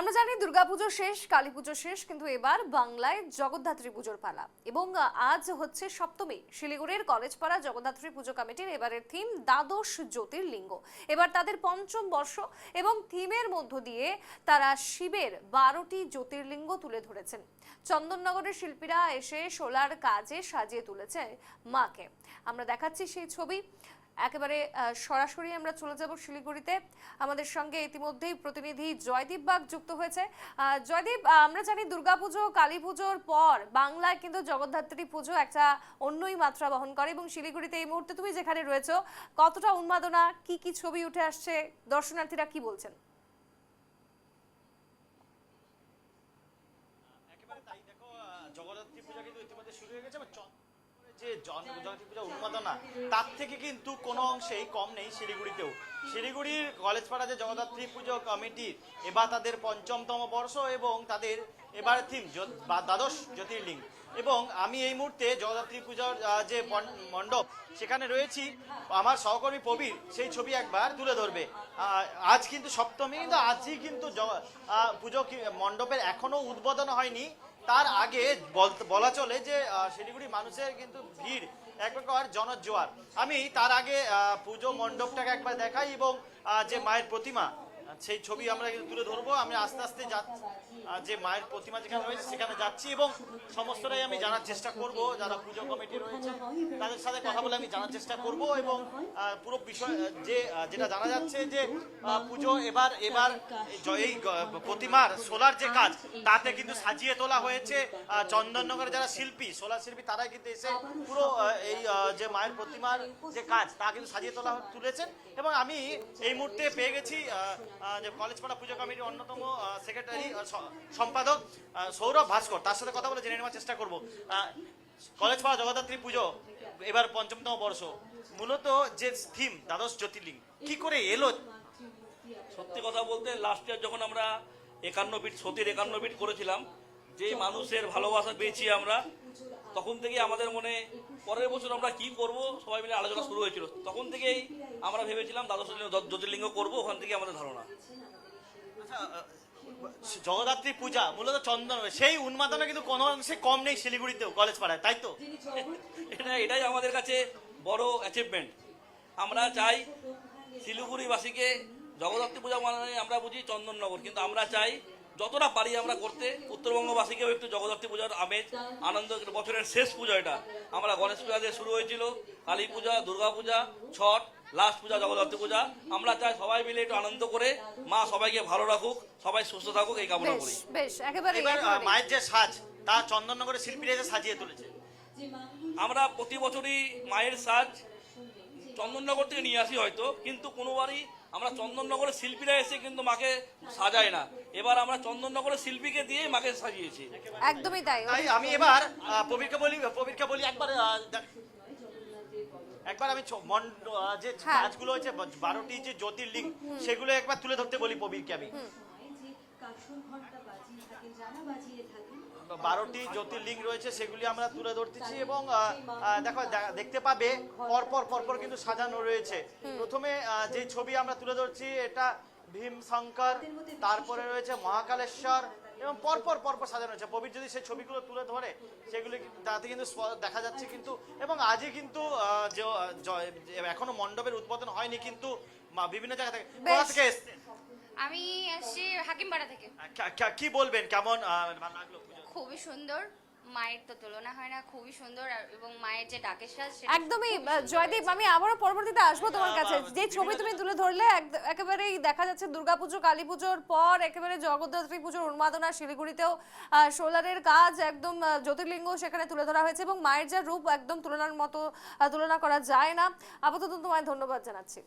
আমরা জানি দুর্গাপুজো শেষ কালী পুজো শেষ, কিন্তু এবার বাংলায় জগদ্ধাত্রী পুজোর পালা। এবং আজ হচ্ছে সপ্তমী, শিলিগুড়ির কলেজপাড়া জগদ্ধাত্রী পুজো কমিটির এবারের থিম দ্বাদশ জ্যোতির্লিঙ্গ। এবার তাদের পঞ্চম বর্ষ এবং থিমের মধ্য দিয়ে তারা শিবের বারোটি জ্যোতির্লিঙ্গ তুলে ধরেছেন। চন্দননগরের শিল্পীরা এসে সোলার কাজে সাজিয়ে তুলেছে মাকে। আমরা দেখাচ্ছি সেই ছবি। একেবারে সরাসরি আমরা চলে যাব শিলিগুড়িতে। আমাদের সঙ্গে ইতিমধ্যেই প্রতিনিধি জয়দীপ বাগ যুক্ত হয়েছে। জয়দীপ আমরা জানি দুর্গাপুজো কালী পুজোর পর বাংলায় কিন্তু জগদ্ধাত্রী পুজো একটা অন্যই মাত্রা বহন করে এবং শিলিগুড়িতে এই মুহূর্তে তুমি যেখানে রয়েছো, কতটা উন্মাদনা, কি কি ছবি উঠে আসছে, দর্শনার্থীরা কি বলছেন একেবারে তাই দেখো আহ, জগদ্ধাত্রী পূজা কিন্তু ইতিমধ্যে শুরু হয়ে গেছে এবং চন্দ্রনগরে যে জন- জগদ্ধাত্রী পূজা উন্মাদনা তার থেকে কিন্তু কোনো অংশেই কম নেই শিলিগুড়িতেও। শিলিগুড়ির কলেজপাড়া যে জগদ্ধাত্রী পুজো কমিটির এবার তাদের পঞ্চমতম বর্ষ এবং তাদের এবার থিম বা দ্বাদশ জ্যোতির্লিঙ্গ এবং আমি এই মুহূর্তে জগদ্ধাত্রী পুজোর যে মণ্ডপ, সেখানে রয়েছি। আমার সহকর্মী প্রবীর, সেই ছবি একবার তুলে ধরবে। আজ কিন্তু সপ্তমী, কিন্তু আজই কিন্তু পুজো মণ্ডপের এখনও উদ্বোধন হয়নি। তার আগে বল- চলে যে শিলিগুড়ি মানুষের কিন্তু ভিড় এক প্রকার জনজোয়ার। আমি তার আগে পুজো মণ্ডপটাকে একবার দেখাই এবং যে মায়ের প্রতিমা, সেই ছবি আমরা কিন্তু তুলে ধরবো। আমি আস্তে আস্তে যাচ্ছি। যে মায়ের প্রতিমা যেখানে রয়েছে সেখানে যাচ্ছি এবং সমস্তটাই আমি জানার চেষ্টা করব, যারা পুজো কমিটি রয়েছে, তাদের সাথে কথা বলে আমি জানার চেষ্টা করব এবং পুরো বিষয় যে যেটা জানা যাচ্ছে যে পুজো এবার এবার এই প্রতিমার সোলার যে কাজ, তাতে কিন্তু সাজিয়ে তোলা হয়েছে চন্দননগরের যারা শিল্পী, সোলার শিল্পী, তারাই কিন্তু এসে পুরো এই যে মায়ের প্রতিমার যে কাজ, তা কিন্তু সাজিয়ে তোলা তুলেছেন এবং আমি এই মুহূর্তে পেয়ে গেছি যে কলেজপাড়া পুজো কমিটির অন্যতম সেক্রেটারি সম্পাদক সৌরভ ভাস্কর। তার সাথে কথা বলে জেনে নেওয়ার চেষ্টা করব। কলেজ কলেজপাড়া জগদ্ধাত্রী পুজো এবার পঞ্চমতম বর্ষ। মূলত যে থিম দ্বাদশ জ্যোতির্লিঙ্গ কি করে এলো? সত্যি কথা বলতে লাস্ট ইয়ার যখন আমরা একান্ন বিট সতীর একান্ন বিট করেছিলাম যে মানুষের ভালোবাসা পেয়েছি আমরা তখন থেকে আমাদের মনে পরের বছর আমরা কি করব সবাই মিলে আলোচনা শুরু হয়েছিল। তখন থেকেই আমরা ভেবেছিলাম দ্বাদশ জ্যোতির্লিঙ্গ- করব ওখান থেকে আমাদের ধারণা। আচ্ছা, জগদ্ধাত্রী পূজা মূলত চন্দন সেই উন্মাদনা কিন্তু কোনো অংশে কম নেই শিলিগুড়িতেও কলেজ পাড়ায় তাই তো? এটা এটাই আমাদের কাছে বড় অ্যাচিভমেন্ট আমরা চাই শিলিগুড়িবাসীকে জগদ্ধাত্রী পূজা মানে আমরা বুঝি চন্দননগর কিন্তু আমরা চাই যতটা পারি আমরা করতে উত্তরবঙ্গবাসীকেও একটু জগদ্ধাত্রী পূজার আমেজ আনন্দ বছরের শেষ পূজা এটা। আমরা গণেশ পূজা দিয়ে শুরু হয়েছিল কালী পূজা দুর্গা পূজা ছট লাস্ট পূজা জগদ্ধাত্রী পূজা। আমরা চাই সবাই মিলে একটু আনন্দ করে মা সবাইকে ভালো রাখুক সবাই সুস্থ থাকুক এই কামনা করি। বেশ একেবারে এবার আহ, একেবারে। মায়ের যে সাজ তা চন্দননগরের শিল্পীরা এসে সাজিয়ে তুলেছে। আমরা প্রতি বছরই মায়ের সাজ চন্দননগর থেকে নিয়ে আসি হয়তো কিন্তু কোনোবারই আমরা চন্দননগরের শিল্পীরা এসে কিন্তু মাকে সাজায় না। এবার আমরা চন্দননগরের শিল্পীকে দিয়ে মাকে সাজিয়েছি। একদমই তাই। আমি এবার প্রবীরকে বলি প্রবীরকে বলি একবার একবার আমি যে হ্যাঁ। কাজগুলো হয়েছে বারোটি যে জ্যোতির্লিঙ্গ সেগুলো একবার তুলে ধরতে বলি প্রবীরকে আমি। বারোটি জ্যোতির্লিঙ্গ রয়েছে সেগুলি আমরা তুলে ধরতেছি এবং দেখো দেখতে পাবে পরপর পরপর কিন্তু সাজানো রয়েছে। প্রথমে যে ছবি আমরা তুলে ধরছি এটা ভীম শঙ্কর তারপরে রয়েছে মহাকালেশ্বর এবং পরপর পরপর সাজানো হয়েছে। প্রবীর যদি সেই ছবিগুলো তুলে ধরে সেগুলি তাতে কিন্তু দেখা যাচ্ছে কিন্তু এবং আজই কিন্তু এখনও মণ্ডপের উদ্বোধন হয়নি কিন্তু বিভিন্ন জায়গা থেকে কোথা থেকে আমি আসছি হাকিমপাড়া থেকে। কি বলবেন? কেমন ভালো লাগল খুবই সুন্দর। মায়ের তো তুলনা হয় না খুবই সুন্দর এবং মায়ের যে ডাকের সাজ একদমই জয়দীপ আমি আবারও পরবর্তীতে আসব তোমার কাছে। যে ছবি তুমি তুলে ধরলে এক- একেবারেই দেখা যাচ্ছে দুর্গাপুজো কালী পুজোর পর একেবারে জগদ্ধাত্রী পুজোর উন্মাদনা শিলিগুড়িতেও সোলারের কাজ একদম জ্যোতির্লিঙ্গ সেখানে তুলে ধরা হয়েছে এবং মায়ের যা রূপ একদম তুলনার মতো তুলনা করা যায় না। আপাতত তোমায় ধন্যবাদ জানাচ্ছি।